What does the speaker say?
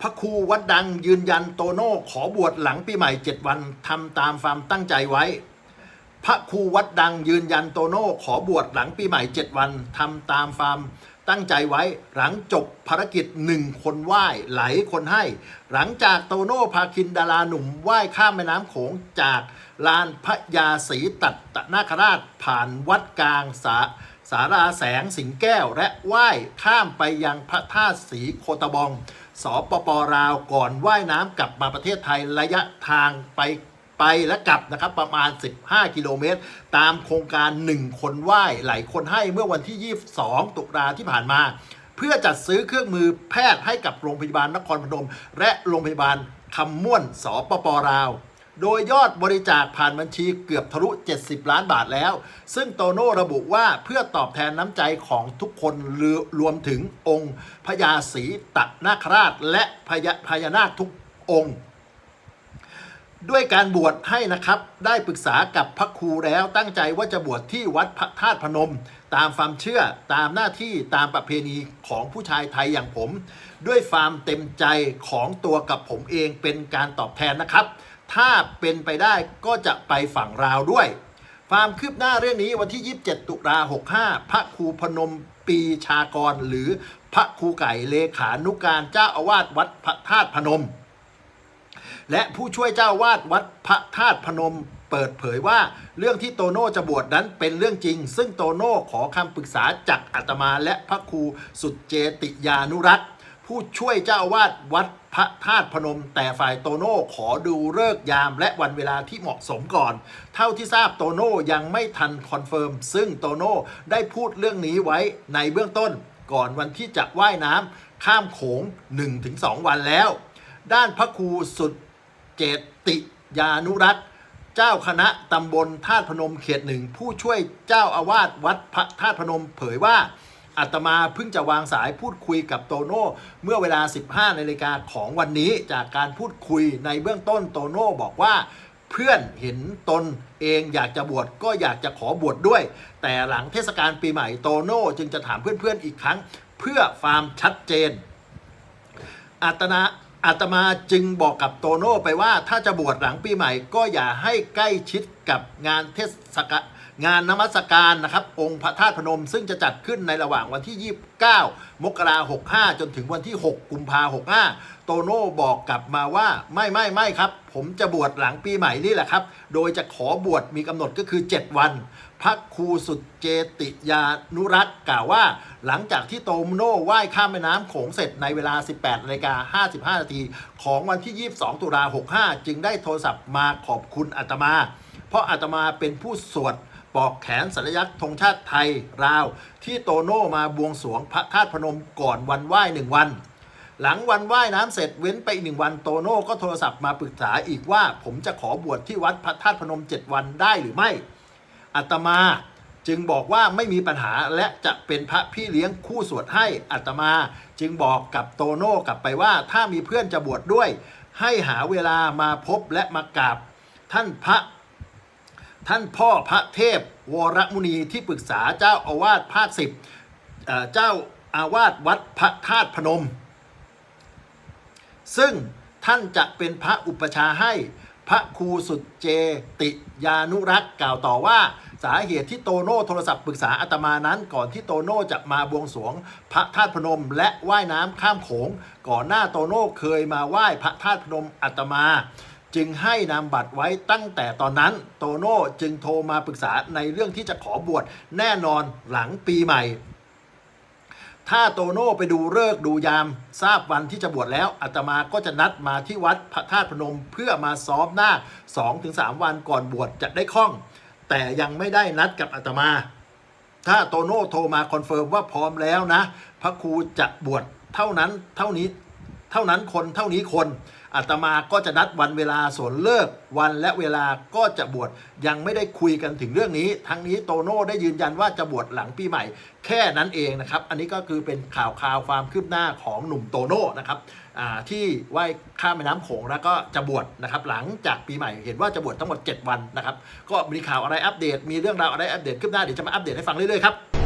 พระครูวัดดังยืนยันโตโน่ขอบวชหลังปีใหม่ 7 วันทำตามความตั้งใจไว้ พระครูวัดดังยืนยันโตโน่ขอบวชหลังปีใหม่ 7 วันทำตามความตั้งใจไว้ หลังจบภารกิจหนึ่งคนไหว้ไหลคนให้ หลังจากโตโน่พาคินดาราหนุ่มไหว้ข้ามแม่น้ำโขงจากลานพระยาศรีตัตตนาคราชผ่านวัดกลางสา สาราแสงสิงแก้ว และไหว้ข้ามไปยังพระธาตุสีโคตบองสปปลาวก่อนว่ายน้ำกลับมาประเทศไทยระยะทางไปไปและกลับนะครับประมาณ 15 กิโลเมตร ตามโครงการ 1 คนไหว้หลายคนให้เมื่อวันที่ 22 ตุลาที่ผ่านมา เพื่อจัดซื้อเครื่องมือแพทย์ให้กับโรงพยาบาลนครพนม และโรงพยาบาลคำม่วนสปปลาว โดยยอดบริจาคผ่านบัญชีเกือบทะลุ 70 ล้านบาทแล้ว ซึ่งโตโน่ระบุว่าเพื่อตอบแทนน้ำใจของทุกคนรรวมถึงองค์พญาศรีตะนาคราช และพญาพญานาคทุกองค์ด้วยการบวชให้นะครับ ได้ปรึกษากับพระครูแล้วตั้งใจว่าจะบวชที่วัดพระธาตุพนม ตามความเชื่อตามหน้าที่ตามประเพณีของผู้ชายไทยอย่างผม ด้วยความเต็มใจของตัวกับผมเองเป็นการตอบแทนนะครับ ถ้าเป็นไปได้ก็จะไปฝั่งราวด้วย ความคืบหน้าเรื่องนี้วันที่ 27 ตุลา65 พระครูพนมปีชากร หรือพระครูไก่เลขานุการเจ้าอาวาสวัดพระธาตุพนม และผู้ช่วยเจ้าวาดวัดพระธาตุพนมเปิดเผยว่าเรื่องที่โตโน่จะบวชนั้นเป็นเรื่องจริง ซึ่งโตโน่ขอคำปรึกษาจากอาตมาและพระครูสุดเจติยานุรักษ์ ผู้ช่วยเจ้าอาวาดวัดพระธาตุพนม แต่ฝ่ายโตโน่ขอดูเลิกยามและวันเวลาที่เหมาะสมก่อน เท่าที่ทราบโตโน่ยังไม่ทันคอนเฟิร์ม ซึ่งโตโน่ได้พูดเรื่องนี้ไว้ในเบื้องต้น ก่อนวันที่จะว่ายน้ำข้ามโขง 1-2 วันแล้ว ด้านพระครูสุดเจติยานุรักษ์เจ้าคณะตำบลธาตุพนมเขตหนึ่งผู้ช่วยเจ้าอาวาสวัดพระธาตุพนมเผยว่า อาตมาเพิ่งจะวางสายพูดคุยกับโตโน่เมื่อเวลา 15นาฬิกาของวันนี้จากการพูดคุยในเบื้องต้นโตโน่บอกว่าเพื่อนเห็นตนเองอยากจะบวชก็อยากจะขอบวชดด้วย แต่หลังเทศกาลปีใหม่โตโน่จึงจะถามเพื่อนๆอีกครั้ง เพื่อความชัดเจนอาตนาอาตมาจึงบอกกับโตโน่ไปว่าถ้าจะบวชหลังปีใหม่ก็อย่าให้ใกล้ชิด กับงานเทศกาลงานนมัสการนะครับ องค์พระธาตุพนม ซึ่งจะจัดขึ้นในระหว่างวันที่ 29 มกราหกห้าจนถึงวันที่ 6 กุมภาหกห้าโตโน่บอกกลับมาว่าไม่ไม่ไม่ครับ ผมจะบวชหลังปีใหม่นี่แหละครับ โดยจะขอบวชมีกำหนดก็คือ 7 วันพระครูสุดเจติยานุรักษ์กล่าวว่า หลังจากที่โตโน่ว่ายข้ามแม่น้ำโขงเสร็จในเวลา 18นาฬิกา55 นาที ของวันที่ 22 ตุลา65 จึงได้โทรศัพท์มาขอบคุณอาตมา เพราะอาตมาเป็นผู้สวดปอกแขนสัญลักษณ์ธงชาติไทยราว ที่โตโน่มาบวงสรวงพระธาตุพนมก่อนวันไหว้หนึ่งวัน หลังวันว่ายน้ำเสร็จเว้นไปอีกหนึ่งวันโตโน่ก็โทรศัพท์มาปรึกษาอีกว่า ผมจะขอบวชที่วัดพระธาตุพนม7วันได้หรือไม่อาตมาจึงบอกว่าไม่มีปัญหาและจะเป็นพระพี่เลี้ยงคู่สวดให้อาตมา จึงบอกกับโตโน่กลับไปว่าถ้ามีเพื่อนจะบวชดด้วย ให้หาเวลามาพบและมากราบท่านพระ ท่านพ่อพระเทพ วรมุนีที่ปรึกษาเจ้าอาวาสภาคสิบเอ่อเจ้าอาวาสวัดพระธาตุพนม ซึ่งท่านจะเป็นพระอุปชาให้พระครูสุดเจติยานุรักษ์กล่าวต่อว่า สาเหตุที่โตโน่โทรศัพท์ปรึกษาอาตมานั้น ก่อนที่โตโน่จะมาบวงสรวง พระธาตุพนม และว่ายน้ำข้ามโขง ก่อนหน้าโตโน่เคยมาไหว้พระธาตุพนมอาตมา จึงให้นามบัตรไว้ตั้งแต่ตอนนั้นโตโน่จึงโทรมาปรึกษาในเรื่องที่จะขอบวชแน่นอนหลังปีใหม่ ถ้าโตโน่ไปดูเลิกดูยามทราบวันที่จะบวชแล้วอาตมาก็จะนัดมาที่วัดพระธาตุพนมเพื่อมาซ้อมหน้า 2-3 วันก่อนบวชจะได้คล่อง แต่ยังไม่ได้นัดกับอาตมา ถ้าโตโน่โทรมาคอนเฟิร์มว่าพร้อมแล้วนะ พระครูจะบวชเท่านั้นเท่านี้ เท่านั้นคนเท่านี้คนอาตมาก็จะนัดวันเวลาส่วนเลิกวันและเวลาก็จะบวชยังไม่ได้คุยกันถึงเรื่องนี้ ทั้งนี้โตโน่ได้ยืนยันว่าจะบวชหลังปีใหม่ แค่นั้นเองนะครับ อันนี้ก็คือเป็นข่าวข่าวความคืบหน้าของหนุ่มโตโน่นะครับที่ว่ายข้ามแม่น้ำโขงแล้วก็จะบวชนะครับหลังจากปีใหม่เห็นว่าจะบวชทั้งหมด 7 วันนะครับก็มีข่าวอะไรอัปเดต มีเรื่องราวอะไรอัปเดตคืบหน้าเดี๋ยวจะมาอัปเดตให้ฟังเรื่อยๆครับ